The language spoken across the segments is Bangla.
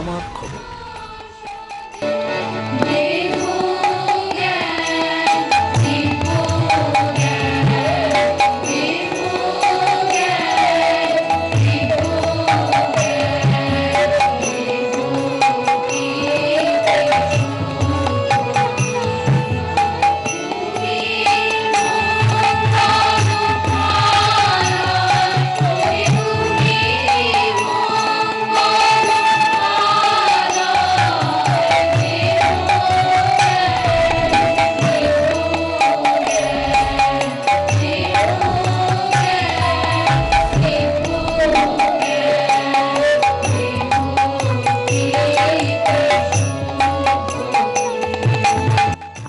আমার খবর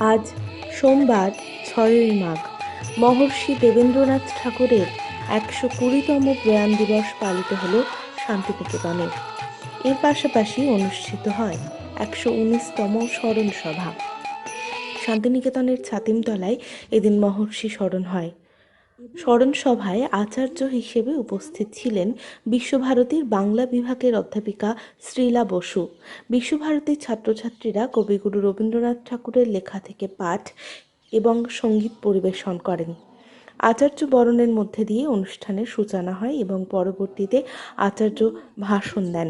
আজ সোমবার, ছয়ই মাঘ। মহর্ষি দেবেন্দ্রনাথ ঠাকুরের একশো কুড়িতম প্রয়াণ দিবস পালিত হল শান্তিনিকেতনে। এর পাশাপাশি অনুষ্ঠিত হয় একশো উনিশতম স্মরণ সভা শান্তিনিকেতনের ছাতিমতলায় এদিন মহর্ষি স্মরণ হয়। স্মরণ সভায় আচার্য হিসেবে উপস্থিত ছিলেন বিশ্বভারতীর বাংলা বিভাগের অধ্যাপিকা শ্রীলা বসু। বিশ্বভারতীর ছাত্রছাত্রীরা কবিগুরু রবীন্দ্রনাথ ঠাকুরের লেখা থেকে পাঠ এবং সংগীত পরিবেশন করেন। আচার্য বরণের মধ্যে দিয়ে অনুষ্ঠানের সূচনা হয় এবং পরবর্তীতে আচার্য ভাষণ দেন।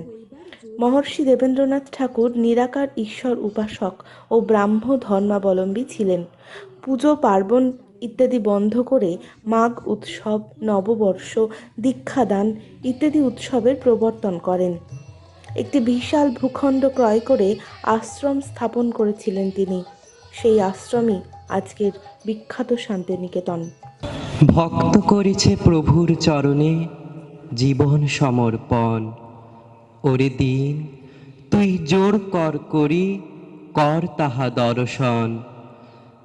মহর্ষি দেবেন্দ্রনাথ ঠাকুর নিরাকার ঈশ্বর উপাসক ও ব্রাহ্ম ধর্মাবলম্বী ছিলেন। পুজো পার্বণ ইত্যাদি বন্ধ করে মাঘ উৎসব, নববর্ষ, দীক্ষাদান ইত্যাদি উৎসবের প্রবর্তন করেন। একটি বিশাল ভূখণ্ড ক্রয় করে আশ্রম স্থাপন করেছিলেন তিনি। সেই আশ্রমই আজকের বিখ্যাত শান্তিনিকেতন। ভক্ত করেছে প্রভুর চরণে জীবন সমর্পণ। ওরে দিন, তুই জোর কর করি, কর তাহা দর্শন।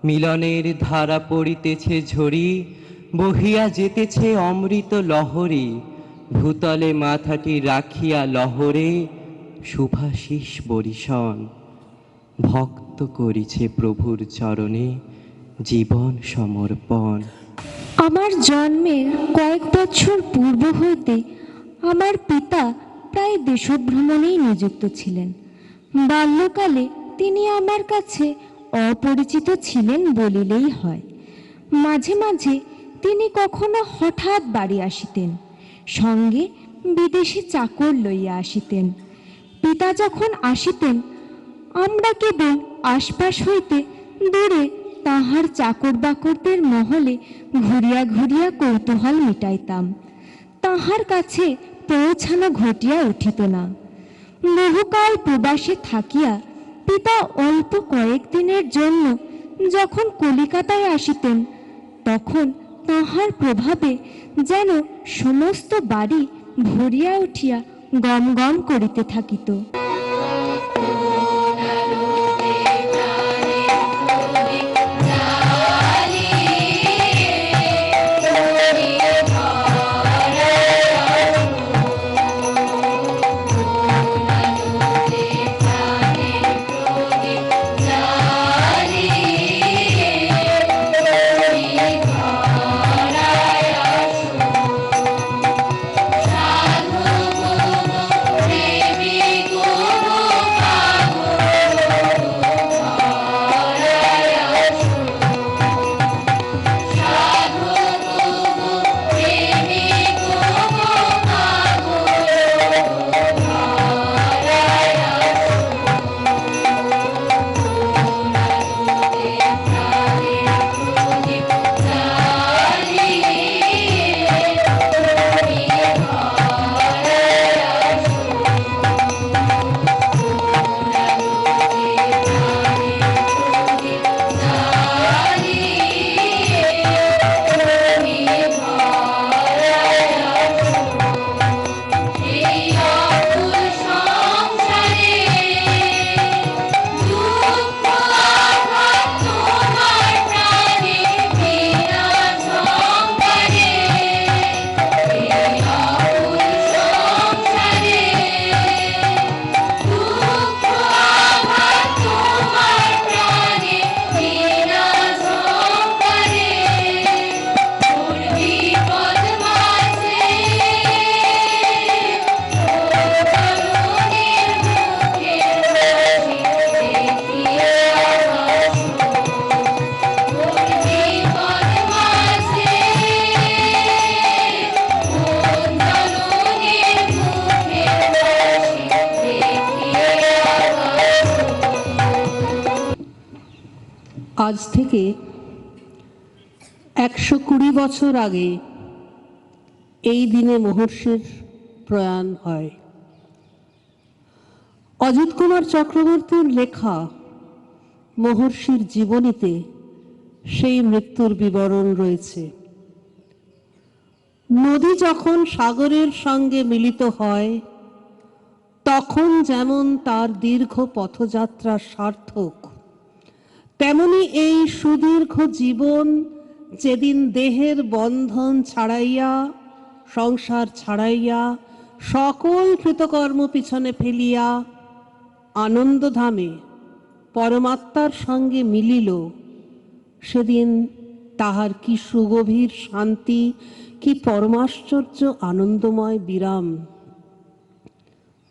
মিলনের ধারা পড়িতেছে ঝরি বহিয়া যেতেছে অমৃত লহরী। ভূতলে মাথাটি রাখিয়া লহরে শুভাশিস বরিশন। ভক্ত করিছে প্রভুর চরণে জীবন সমর্পণ। আমার জন্মের কয়েক বছর পূর্ব হইতে আমার পিতা প্রায় দেশভ্রমণেই নিযুক্ত ছিলেন। বাল্যকালে তিনি আমার কাছে অপরিচিত ছিলেন বলিলেই হয়। মাঝে মাঝে তিনি কখনো হঠাৎ বাড়ি আসিতেন, সঙ্গে বিদেশি চাকর লইয়া আসিতেন। পিতা যখন আসিতেন, আমরা কেবল আশপাশ হইতে দূরে তাহার চাকর বাকরদের মহলে ঘুরিয়া ঘুরিয়া কৌতূহল মিটাইতাম। তাহার কাছে পৌঁছানো ঘটিয়া উঠিত না। বহুকাল প্রবাসে থাকিয়া পিতা অল্প কয়েকদিনের জন্য যখন কলিকাতায় আসিতেন, তখন তাহার প্রভাবে যেন সমস্ত বাড়ি ভরিয়া উঠিয়া গম গম করিতে থাকিত। আজ থেকে একশো কুড়ি বছর আগে এই দিনে মহর্ষির প্রয়াণ হয়। অজিত কুমার চক্রবর্তীর লেখা মহর্ষির জীবনীতে সেই মৃত্যুর বিবরণ রয়েছে। নদী যখন সাগরের সঙ্গে মিলিত হয়, তখন যেমন তার দীর্ঘ পথযাত্রা সার্থক তেমনি এই সুদীর্ঘ জীবন যেদিন দেহের বন্ধন ছাড়াইয়া, সংসার ছাড়াইয়া, সকল কৃতকর্ম পিছনে ফেলিয়া আনন্দধামে পরমাত্মার সঙ্গে মিলিল, সেদিন তাহার কি সুগভীর শান্তি, কি পরমাশ্চর্য আনন্দময় বিরাম।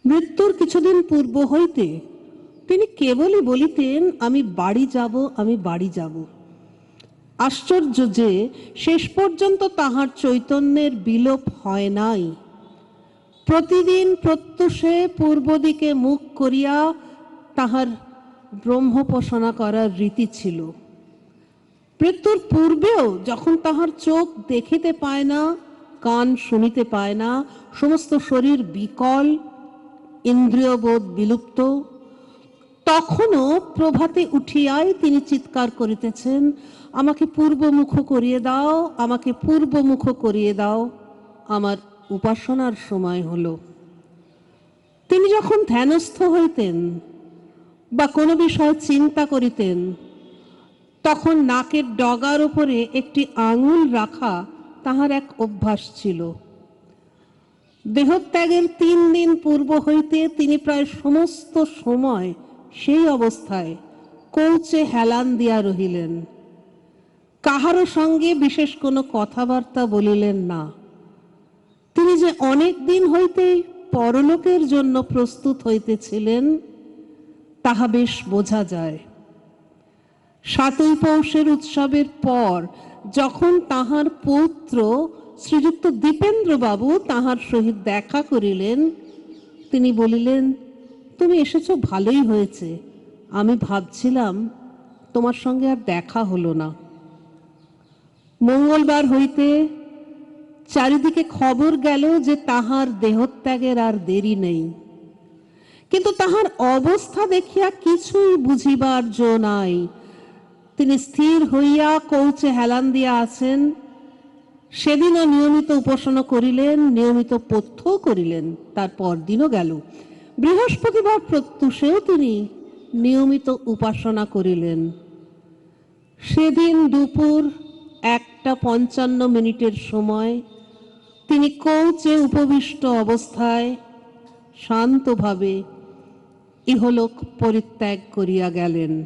মৃত্যুর কিছুদিন পূর্ব হইতে তিনি কেবলই বলিতেন, আমি বাড়ি যাব, আমি বাড়ি যাব। আশ্চর্য যে শেষ পর্যন্ত তাহার চৈতন্যের বিলোপ হয় নাই। প্রতিদিন প্রত্যুষে পূর্ব দিকে মুখ করিয়া তাহার ব্রহ্মোপাসনা করার রীতি ছিল। মৃত্যুর পূর্বেও যখন তাহার চোখ দেখিতে পায় না, কান শুনিতে পায় না, সমস্ত শরীর বিকল, ইন্দ্রিয়বোধ বিলুপ্ত তখনও প্রভাতে উঠিয়াই তিনি চিৎকার করিতেছেন, আমাকে পূর্বমুখ করিয়ে দাও, আমাকে পূর্বমুখ করিয়ে দাও। আমার উপাসনার সময় হলো। তিনি যখন ধ্যানস্থ হইতেন বা কোনো বিষয়ে চিন্তা করিতেন, তখন নাকের ডগার উপরে একটি আঙুল রাখা তাহার এক অভ্যাস ছিল। দেহত্যাগের তিন দিন পূর্ব হইতে তিনি প্রায় সমস্ত সময় সেই অবস্থায় কৌচে হেলান দিয়া রহিলেন। কাহারও সঙ্গে বিশেষ কোনো কথাবার্তা বলিলেন না। তিনি যে অনেক দিন হইতে পরলোকের জন্য প্রস্তুত হইতেছিলেন, তাহা বেশ বোঝা যায়। সাতই পৌষের উৎসবের পর যখন তাহার পৌত্র শ্রীযুক্ত দীপেন্দ্রবাবু তাহার সহিত দেখা করিলেন, তিনি বলিলেন তুমি এসেছ, ভালোই হয়েছে। আমি ভাবছিলাম, তোমার সঙ্গে আর দেখা হলো না। মঙ্গলবার হইতে চারিদিকে খবর গেল যে তাহার দেহত্যাগের আর দেরি নেই। কিন্তু তাহার অবস্থা দেখিয়া কিছুই বুঝিবার জো নাই। তিনি স্থির হইয়া কৌচে হেলান দিয়া আছেন। সেদিনও নিয়মিত উপাসনা করিলেন, নিয়মিত পথ্য করিলেন তারপর দিনও গেল। বৃহস্পতিবার প্রত্যুষেও তিনি নিয়মিত উপাসনা করিলেন। সেদিন দুপুর একটা পঞ্চান্ন মিনিটের সময় তিনি কৌচে উপবিষ্ট অবস্থায় শান্তভাবে ইহলোক পরিত্যাগ করিয়া গেলেন।